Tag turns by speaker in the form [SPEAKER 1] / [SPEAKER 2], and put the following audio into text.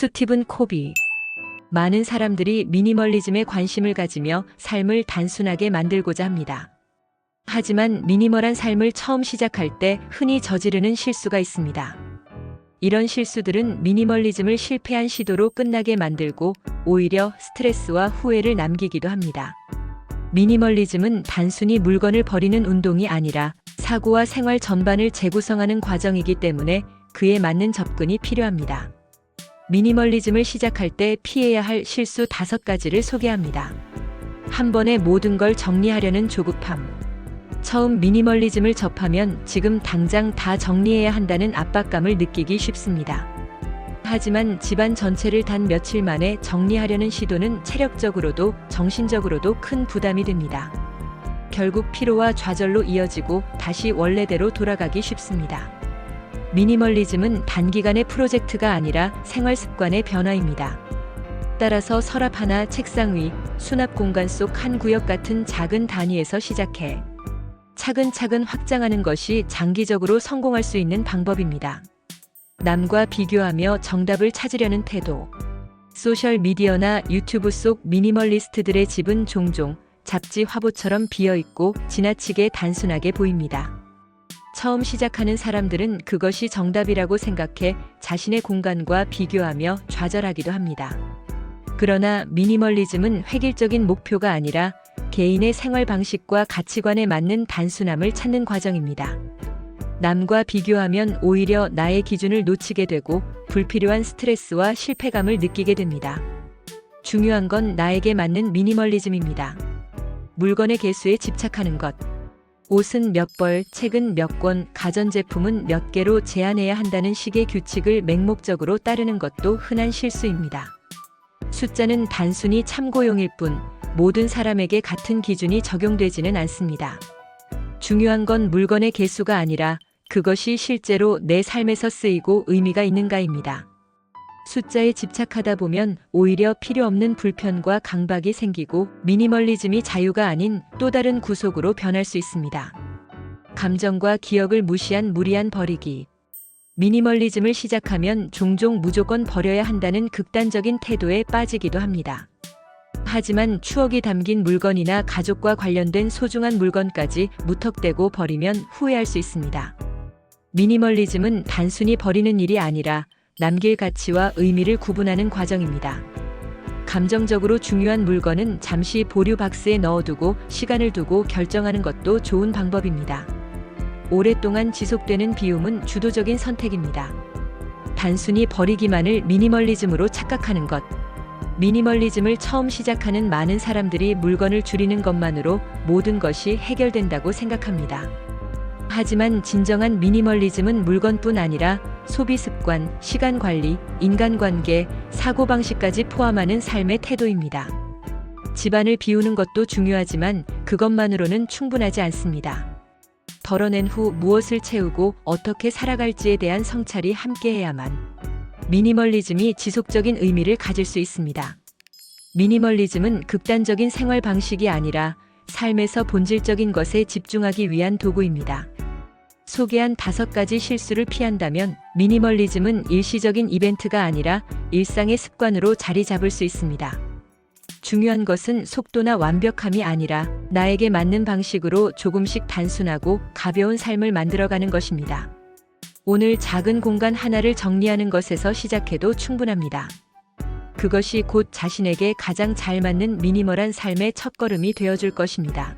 [SPEAKER 1] 스티븐 코비. 많은 사람들이 미니멀리즘에 관심을 가지며 삶을 단순하게 만들고자 합니다. 하지만 미니멀한 삶을 처음 시작할 때 흔히 저지르는 실수가 있습니다. 이런 실수들은 미니멀리즘을 실패한 시도로 끝나게 만들고 오히려 스트레스와 후회를 남기기도 합니다. 미니멀리즘은 단순히 물건을 버리는 운동이 아니라 사고와 생활 전반을 재구성하는 과정이기 때문에 그에 맞는 접근이 필요합니다. 미니멀리즘을 시작할 때 피해야 할 실수 다섯 가지를 소개합니다. 한 번에 모든 걸 정리하려는 조급함. 처음 미니멀리즘을 접하면 지금 당장 다 정리해야 한다는 압박감을 느끼기 쉽습니다. 하지만 집안 전체를 단 며칠 만에 정리하려는 시도는 체력적으로도 정신적으로도 큰 부담이 됩니다. 결국 피로와 좌절로 이어지고 다시 원래대로 돌아가기 쉽습니다. 미니멀리즘은 단기간의 프로젝트가 아니라 생활 습관의 변화입니다. 따라서 서랍 하나, 책상 위, 수납 공간 속 한 구역 같은 작은 단위에서 시작해 차근차근 확장하는 것이 장기적으로 성공할 수 있는 방법입니다. 남과 비교하며 정답을 찾으려는 태도. 소셜 미디어나 유튜브 속 미니멀리스트들의 집은 종종 잡지 화보처럼 비어 있고 지나치게 단순하게 보입니다. 처음 시작하는 사람들은 그것이 정답이라고 생각해 자신의 공간과 비교하며 좌절하기도 합니다. 그러나 미니멀리즘은 획일적인 목표가 아니라 개인의 생활 방식과 가치관에 맞는 단순함을 찾는 과정입니다. 남과 비교하면 오히려 나의 기준을 놓치게 되고 불필요한 스트레스와 실패감을 느끼게 됩니다. 중요한 건 나에게 맞는 미니멀리즘입니다. 물건의 개수에 집착하는 것. 옷은 몇 벌, 책은 몇 권, 가전제품은 몇 개로 제한해야 한다는 식의 규칙을 맹목적으로 따르는 것도 흔한 실수입니다. 숫자는 단순히 참고용일 뿐 모든 사람에게 같은 기준이 적용되지는 않습니다. 중요한 건 물건의 개수가 아니라 그것이 실제로 내 삶에서 쓰이고 의미가 있는가입니다. 숫자에 집착하다 보면 오히려 필요 없는 불편과 강박이 생기고 미니멀리즘이 자유가 아닌 또 다른 구속으로 변할 수 있습니다. 감정과 기억을 무시한 무리한 버리기. 미니멀리즘을 시작하면 종종 무조건 버려야 한다는 극단적인 태도에 빠지기도 합니다. 하지만 추억이 담긴 물건이나 가족과 관련된 소중한 물건까지 무턱대고 버리면 후회할 수 있습니다. 미니멀리즘은 단순히 버리는 일이 아니라 남길 가치와 의미를 구분하는 과정입니다. 감정적으로 중요한 물건은 잠시 보류 박스에 넣어두고 시간을 두고 결정하는 것도 좋은 방법입니다. 오랫동안 지속되는 비움은 주도적인 선택입니다. 단순히 버리기만을 미니멀리즘으로 착각하는 것. 미니멀리즘을 처음 시작하는 많은 사람들이 물건을 줄이는 것만으로 모든 것이 해결된다고 생각합니다. 하지만 진정한 미니멀리즘은 물건뿐 아니라 소비 습관, 시간 관리, 인간관계, 사고방식까지 포함하는 삶의 태도입니다. 집안을 비우는 것도 중요하지만 그것만으로는 충분하지 않습니다. 덜어낸 후 무엇을 채우고 어떻게 살아갈지에 대한 성찰이 함께해야만 미니멀리즘이 지속적인 의미를 가질 수 있습니다. 미니멀리즘은 극단적인 생활 방식이 아니라 삶에서 본질적인 것에 집중하기 위한 도구입니다. 소개한 다섯 가지 실수를 피한다면 미니멀리즘은 일시적인 이벤트가 아니라 일상의 습관으로 자리 잡을 수 있습니다. 중요한 것은 속도나 완벽함이 아니라 나에게 맞는 방식으로 조금씩 단순하고 가벼운 삶을 만들어가는 것입니다. 오늘 작은 공간 하나를 정리하는 것에서 시작해도 충분합니다. 그것이 곧 자신에게 가장 잘 맞는 미니멀한 삶의 첫걸음이 되어줄 것입니다.